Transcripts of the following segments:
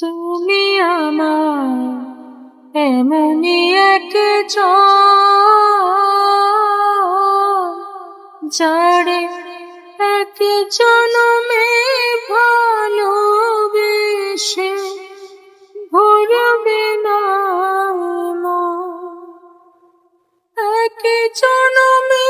তুমি আমার এমনই এক যারে এক জনমে ভালোবেসে ভরবে না। এক জনমের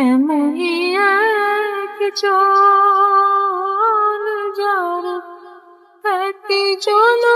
এমনই একজন যার একজন